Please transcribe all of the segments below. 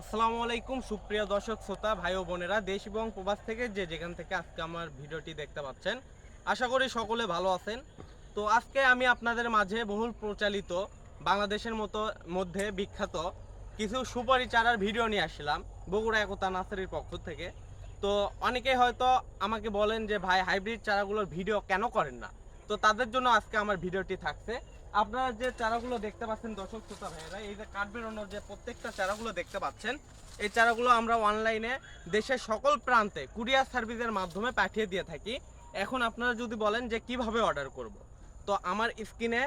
আসসালামু আলাইকুম, সুপ্রিয় দর্শক, শ্রোতা, ভাই ও বোনেরা, দেশ এবং প্রবাস থেকে যে যেখান থেকে আজকে আমার ভিডিওটি দেখতে পাচ্ছেন, আশা করি সকলে ভালো আছেন। তো আজকে আমি আপনাদের মাঝে বহুল প্রচালিত বাংলাদেশের মতো, মধ্যে বিখ্যাত কিছু সুপারি চারার ভিডিও নিয়ে আসলাম বগুড়া একতা নার্সারির পক্ষ থেকে। তো অনেকেই হয়তো আমাকে বলেন যে, ভাই, হাইব্রিড চারাগুলোর ভিডিও কেন করেন না? তো তাদের জন্য আজকে আমার ভিডিওটি থাকছে। আপনারা যে চারাগুলো দেখতে পাচ্ছেন দর্শক শ্রোতা ভাইয়েরা, এই যে কাঠ বেরোনোর যে প্রত্যেকটা চারাগুলো দেখতে পাচ্ছেন, এই চারাগুলো আমরা অনলাইনে দেশের সকল প্রান্তে কুরিয়ার সার্ভিসের মাধ্যমে পাঠিয়ে দিয়ে থাকি। এখন আপনারা যদি বলেন যে কীভাবে অর্ডার করব, তো আমার স্ক্রিনে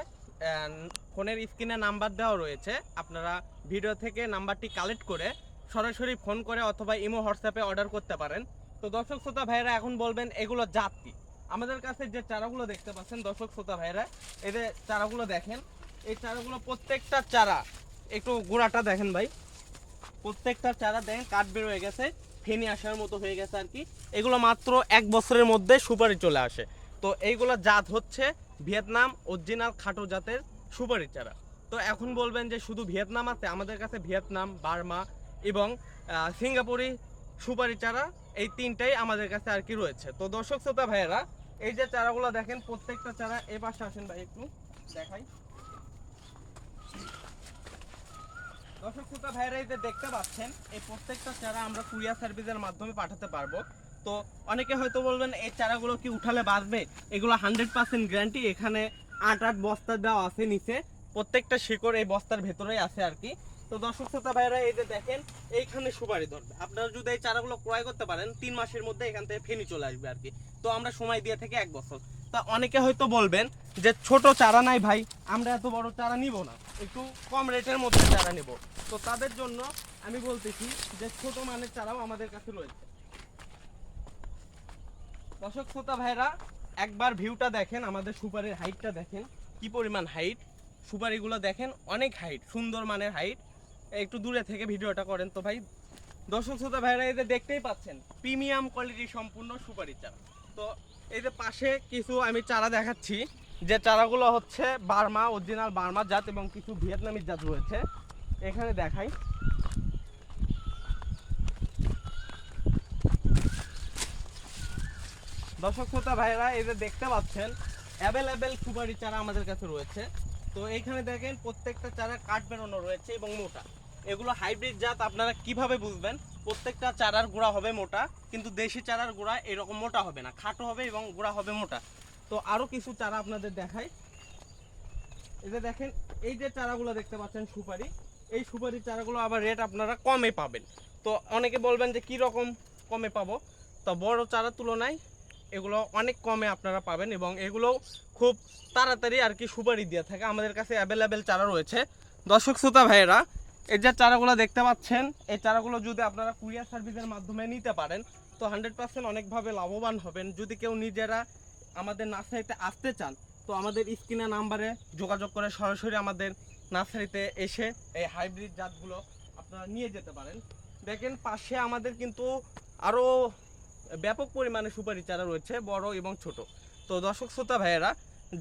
ফোনের স্ক্রিনে নাম্বার দেওয়া রয়েছে। আপনারা ভিডিও থেকে নাম্বারটি কালেক্ট করে সরাসরি ফোন করে অথবা ইমো, হোয়াটসঅ্যাপে অর্ডার করতে পারেন। তো দর্শক শ্রোতা ভাইয়েরা, এখন বলবেন এগুলো জাত কি? আমাদের কাছে যে চারাগুলো দেখতে পাচ্ছেন, দর্শক শ্রোতা ভাইয়েরা, এই যে চারাগুলো দেখেন, এই চারাগুলো প্রত্যেকটা চারা, একটু গোড়াটা দেখেন ভাই। প্রত্যেকটা চারা দেখেন, কাঠ বের হয়ে গেছে, ফেনি আসার মতো হয়ে গেছে আর কি। এগুলো মাত্র এক বছরের মধ্যে সুপারি চলে আসে। তো এইগুলো জাত হচ্ছে ভিয়েতনাম অরিজিনাল খাটো জাতের সুপারি চারা। তো এখন বলবেন যে শুধু ভিয়েতনাম আছে, আমাদের কাছে ভিয়েতনাম, বার্মা এবং সিঙ্গাপুরি সুপারি চারা এই তিনটাই আমাদের কাছে আর কি রয়েছে। তো দর্শক শ্রোতা ভাইয়েরা এই যে চারাগুলো দেখেন, প্রত্যেকটা চারা এ পাশে আসেন ভাই একটু দেখাই। দর্শক শ্রোতা, ভাইয়েরা এই যে দেখতে পাচ্ছেন, এই প্রত্যেকটা চারা আমরা কুরিয়ার সার্ভিসের মাধ্যমে পাঠাতে পারব। তো অনেকে হয়তো বলবেন, এই চারাগুলো কি উঠালে বাঁচবে? এগুলো হান্ড্রেড পার্সেন্ট গ্যারান্টি এখানে আট আট বস্তা দেওয়া আছে নিচে। প্রত্যেকটা শিকড় এই বস্তার ভেতরেই আছে আর কি। তো দর্শক শ্রোতা ভাইরা এই যে দেখেন, এইখানে সুপারি ধরবে। আপনারা যদি এই চারাগুলো ক্রয় করতে পারেন, তিন মাসের মধ্যে এখান থেকে ফেনি চলে আসবে আর কি। তো আমরা সময় দিয়ে থেকে এক বছর। তা অনেকে হয়তো বলবেন যে, ছোট চারা নাই ভাই, আমরা এত বড় চারা নিব না। একটু কম রেটের মধ্যে চারা নেব। তো তাদের জন্য আমি বলতেছি যে, ছোট মানের চারাও আমাদের কাছে রয়েছে। দর্শক শ্রোতা ভাইরা একবার ভিউটা দেখেন, আমাদের সুপারির হাইটটা দেখেন। কি পরিমাণ হাইট? সুপারিগুলো দেখেন, অনেক হাইট, সুন্দর মানের হাইট। একটু দূরে থেকে ভিডিওটা করেন। তো ভাই, দর্শক শ্রোতা ভাইরা যে দেখতেই পাচ্ছেন, প্রিমিয়াম কোয়ালিটি সম্পূর্ণ সুপারি চারা। তো যে পাশে কিছু আমি চারা দেখাচ্ছি, যে চারাগুলো হচ্ছে বার্মা, অরিজিনাল বার্মা জাত এবং কিছু ভিয়েতনামি জাত রয়েছে। এখানে দেখাই। দর্শক শ্রোতা ভাইরা যে দেখতে পাচ্ছেন অ্যাভেলেবেল সুপারি চারা আমাদের কাছে রয়েছে। তো এইখানে দেখেন, প্রত্যেকটা চারা কাঠ বেরোনো রয়েছে এবং মোটা। এগুলো হাইব্রিড জাত, আপনারা কীভাবে বুঝবেন? প্রত্যেকটা চারার গোড়া হবে মোটা, কিন্তু দেশি চারার গোড়া এরকম মোটা হবে না। খাটো হবে এবং গোড়া হবে মোটা। তো আরও কিছু চারা আপনাদের দেখাই। এই যে দেখেন, এই যে চারাগুলো দেখতে পাচ্ছেন সুপারি। এই সুপারি চারাগুলো আবার রেট আপনারা কমে পাবেন। তো অনেকে বলবেন যে কি রকম কমে পাবো? তো বড় চারার তুলনায় এগুলো অনেক কমে আপনারা পাবেন এবং এগুলো খুব তাড়াতাড়ি আর কি সুপারি দিয়ে থাকে। আমাদের কাছে অ্যাভেলেবেল চারা রয়েছে। দর্শক, শ্রোতা ভাইয়েরা এই যে চারাগুলো দেখতে পাচ্ছেন, এই চারাগুলো যদি আপনারা কুরিয়ার সার্ভিসের মাধ্যমে নিতে পারেন, তো হান্ড্রেড পার্সেন্ট অনেকভাবে লাভবান হবেন। যদি কেউ নিজেরা আমাদের নার্সারিতে আসতে চান, তো আমাদের স্ক্রিনে নাম্বারে যোগাযোগ করে সরাসরি আমাদের নার্সারিতে এসে এই হাইব্রিড জাতগুলো আপনারা নিয়ে যেতে পারেন। দেখেন, পাশে আমাদের কিন্তু আরও ব্যাপক পরিমাণে সুপারি চারা রয়েছে, বড় এবং ছোট। তো দর্শক, শ্রোতা ভাইয়েরা,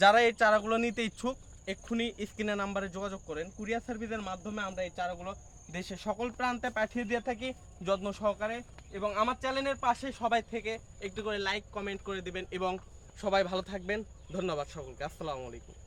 যারা এই চারাগুলো নিতে ইচ্ছুক এক্ষুনি স্ক্রিনে নাম্বারে যোগাযোগ করেন। কুরিয়ার সার্ভিসের মাধ্যমে আমরা এই চারাগুলো দেশের সকল প্রান্তে পাঠিয়ে দিয়ে থাকি যত্ন সহকারে এবং আমার চ্যানেলের পাশে সবাই থেকে একটু করে লাইক, কমেন্ট করে দিবেন এবং সবাই ভালো থাকবেন। ধন্যবাদ সকলকে। আসসালামু আলাইকুম।